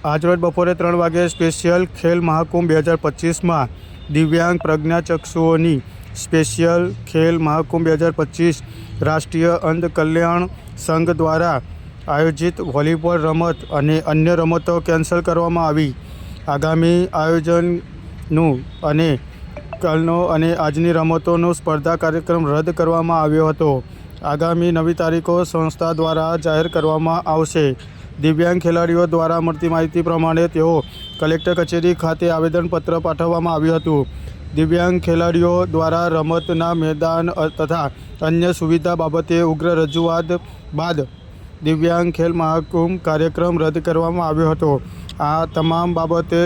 આજરોજ બપોરે ત્રણ વાગે સ્પેશિયલ ખેલ મહાકુંભ બે હજાર પચીસમાં દિવ્યાંગ પ્રજ્ઞાચક્ષુઓની સ્પેશિયલ ખેલ મહાકુંભ બે હજાર પચીસ રાષ્ટ્રીય અંધ કલ્યાણ સંઘ દ્વારા આયોજિત વોલીબોલ રમત અને અન્ય રમતો કેન્સલ કરવામાં આવી. આગામી આયોજનનું અને કાલનો અને આજની રમતોનો સ્પર્ધા કાર્યક્રમ રદ કરવામાં આવ્યો હતો. આગામી નવી તારીખો સંસ્થા દ્વારા જાહેર કરવામાં આવશે. દિવ્યાંગ ખેલાડીઓ દ્વારા મળતી માહિતી પ્રમાણે તેઓ કલેક્ટર કચેરી ખાતે આવેદનપત્ર પાઠવવામાં આવ્યું હતું. દિવ્યાંગ ખેલાડીઓ દ્વારા રમતના મેદાન તથા અન્ય સુવિધા બાબતે ઉગ્ર રજૂઆત બાદ દિવ્યાંગ ખેલ મહાકુંભ કાર્યક્રમ રદ કરવામાં આવ્યો હતો. આ તમામ બાબતે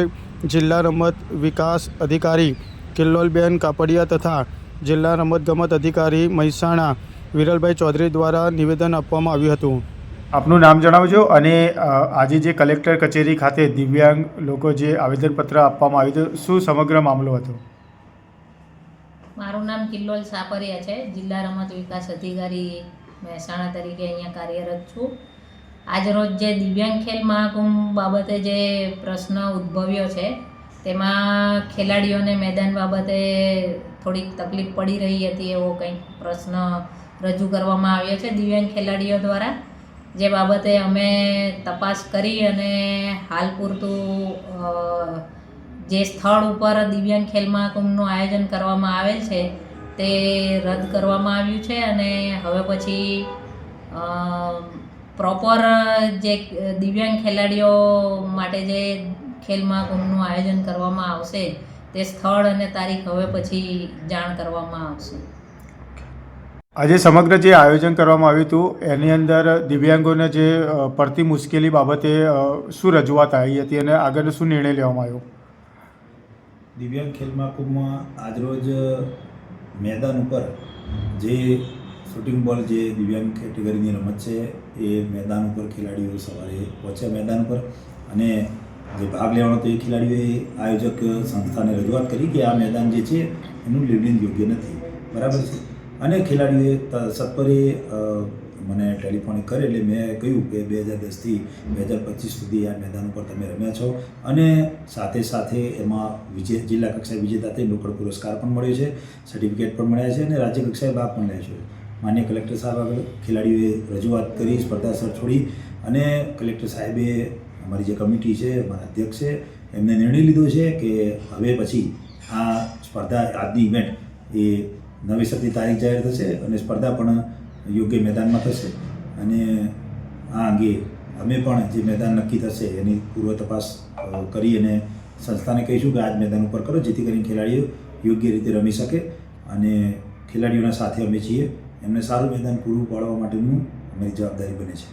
જિલ્લા રમત વિકાસ અધિકારી કિલ્લોલબેન કાપડિયા તથા જિલ્લા રમતગમત અધિકારી મહેસાણા વિરલભાઈ ચૌધરી દ્વારા નિવેદન આપવામાં આવ્યું હતું. આપનું નામ જણાવજો અને આજે જે કલેક્ટર કચેરી ખાતે દિવ્યાંગ લોકો જે આવેદનપત્ર આપવામાં આવ્યું હતું, શું સમગ્ર મામલો હતો? મારું નામ કિલ્લોલ સાપરિયા છે. જિલ્લા રમત વિકાસ અધિકારી મહેસાણા તરીકે અહીંયા કાર્યરત છું. આજરોજ જે દિવ્યાંગ ખેલ મહાકુંભ બાબતે જે પ્રશ્ન ઉદ્ભવ્યો છે, તેમાં ખેલાડીઓને મેદાન બાબતે થોડીક તકલીફ પડી રહી હતી એવો કંઈક પ્રશ્ન રજૂ કરવામાં આવ્યો છે દિવ્યાંગ ખેલાડીઓ દ્વારા. જે બાબતે અમે તપાસ કરી અને હાલ પૂરતું જે સ્થળ ઉપર દિવ્યાંગ ખેલ મહાકુંભનું આયોજન કરવામાં આવેલ છે, તે રદ કરવામાં આવ્યું છે અને હવે પછી પ્રોપર જે દિવ્યાંગ ખેલાડીઓ માટે જે ખેલ મહાકુંભનું આયોજન કરવામાં આવશે, તે સ્થળ અને તારીખ હવે પછી જાણ કરવામાં આવશે. આજે સમગ્ર જે આયોજન કરવામાં આવ્યું હતું, એની અંદર દિવ્યાંગોને જે પડતી મુશ્કેલી બાબતે શું રજૂઆત આવી હતી અને આગળ શું નિર્ણય લેવામાં આવ્યો? દિવ્યાંગ ખેલ મહાકુંભમાં આજરોજ મેદાન ઉપર જે શૂટિંગ બોલ જે દિવ્યાંગ કેટેગરીની રમત છે, એ મેદાન ઉપર ખેલાડીઓ સવારે પહોંચ્યા મેદાન ઉપર અને જે ભાગ લેવાનો હતો એ ખેલાડીઓએ આયોજક સંસ્થાને રજૂઆત કરી કે આ મેદાન જે છે, એનું લેવલિંગ યોગ્ય નથી. બરાબર છે? અને ખેલાડીઓએ સત્વરે મને ટેલિફોનિક કરે એટલે મેં કહ્યું કે બે હજાર દસથી બે હજાર પચીસ સુધી આ મેદાન ઉપર તમે રમ્યા છો. અને સાથે સાથે એમાં વિજય જિલ્લા કક્ષાએ વિજેતા થઈ રોકડ પુરસ્કાર પણ મળ્યો છે, સર્ટિફિકેટ પણ મળ્યા છે અને રાજ્ય કક્ષાએ ભાગ પણ લે છે. માન્ય કલેક્ટર સાહેબ આગળ ખેલાડીઓએ રજૂઆત કરી, સ્પર્ધા સર છોડી અને કલેક્ટર સાહેબે અમારી જે કમિટી છે, અમારા અધ્યક્ષ છે, એમને નિર્ણય લીધો છે કે હવે પછી આ સ્પર્ધા, આજની ઇવેન્ટ એ નવેસરની તારીખ જાહેર થશે અને સ્પર્ધા પણ યોગ્ય મેદાનમાં થશે. અને આ અંગે અમે પણ જે મેદાન નક્કી થશે એની પૂર્વ તપાસ કરી અને સંસ્થાને કહીશું કે આજ મેદાન ઉપર કરો, જેથી કરીને ખેલાડીઓ યોગ્ય રીતે રમી શકે અને ખેલાડીઓના સાથે અમે છીએ. એમને સારું મેદાન પૂરું પાડવા માટેનું અમારી જવાબદારી બને છે.